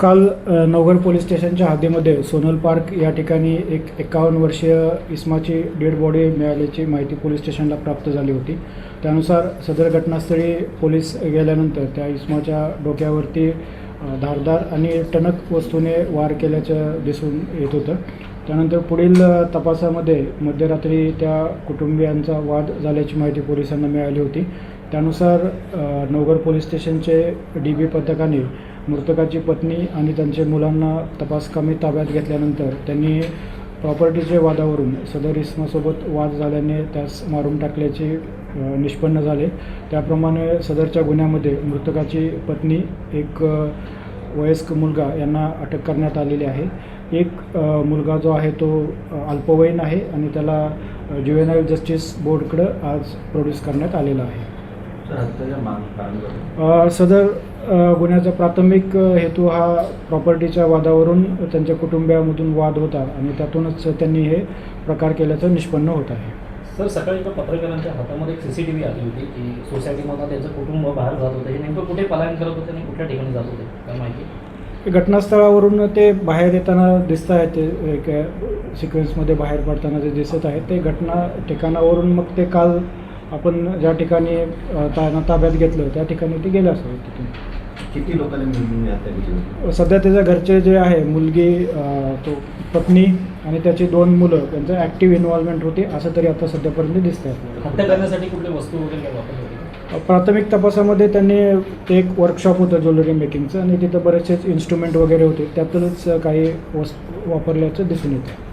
काल अ, नवघर पोलीस स्टेशनच्या हद्दीमध्ये सोनल पार्क या ठिकाणी एक एकावन्न वर्षीय इस्माची डेड बॉडी मिळाल्याची माहिती पोलीस स्टेशनला प्राप्त झाली होती. त्यानुसार सदर घटनास्थळी पोलीस गेल्यानंतर त्या इस्माच्या डोक्यावरती धारदार आणि टणक वस्तूने वार केल्याचं दिसून येत होतं. त्यानंतर पुढील तपासामध्ये मध्यरात्री त्या कुटुंबियांचा वाद झाल्याची माहिती पोलिसांना मिळाली होती. त्यानुसार अ, नवघर पोलीस स्टेशनचे डी बी पथकाने मृतकाची पत्नी आणि त्यांच्या मुलांना तपासकामी ताब्यात घेतल्यानंतर त्यांनी प्रॉपर्टीचे वादावरून सदर इस्मासोबत वाद झाल्याने त्यास मारून टाकल्याचे निष्पन्न झाले. त्याप्रमाणे सदरच्या गुन्ह्यामध्ये मृतकाची पत्नी एक वयस्क मुलगा यांना अटक करण्यात आलेली आहे. एक मुलगा जो आहे तो अल्पवयीन आहे आणि त्याला ज्युएनाईल जस्टिस बोर्डकडं आज प्रोड्यूस करण्यात आलेला आहे. सदर गुन्ह्याचा प्राथमिक हेतू हा प्रॉपर्टीच्या वादावरून त्यांच्या कुटुंबियामधून वाद होता आणि त्यातूनच त्यांनी हे प्रकार केल्याचं निष्पन्न होत आहे. सर सकाळी एका पत्रकारांच्या हातामध्ये एक सी सी टी व्ही आली होती की सोसायटीमधनं त्यांचं कुटुंब बाहेर जात होतं. हे नेमकं कुठे पलायन करत होते आणि कुठल्या ठिकाणी जात होते? काय माहिती? घटनास्थळावरून ते बाहेर येताना दिसत आहेत ते एक सिक्वेन्समध्ये बाहेर पडताना जे दिसत आहेत ते घटना ठिकाणावरून मग ते काल आपण ज्या ठिकाणी त्यांना ताब्यात घेतलं त्या ठिकाणी ते गेले असावे तिथून किती लोकांनी मिळून ही हत्या केली होती सध्या त्याच्या घरचे जे आहे मुलगी अ, तो पत्नी आणि त्याची दोन मुलं त्यांचं ॲक्टिव्ह इन्व्हॉल्वमेंट होती असं तरी आता सध्यापर्यंत दिसत आहे हत्या करण्यासाठी कुठली वस्तू वगैरे काय वापरली होती प्राथमिक तपासामध्ये त्यांनी ते एक वर्कशॉप होतं ज्वेलरी मेकिंगचं आणि तिथं बरेचसेच इन्स्ट्रुमेंट वगैरे होते त्यातूनच काही वस्तू वापरल्याचं दिसून येतं.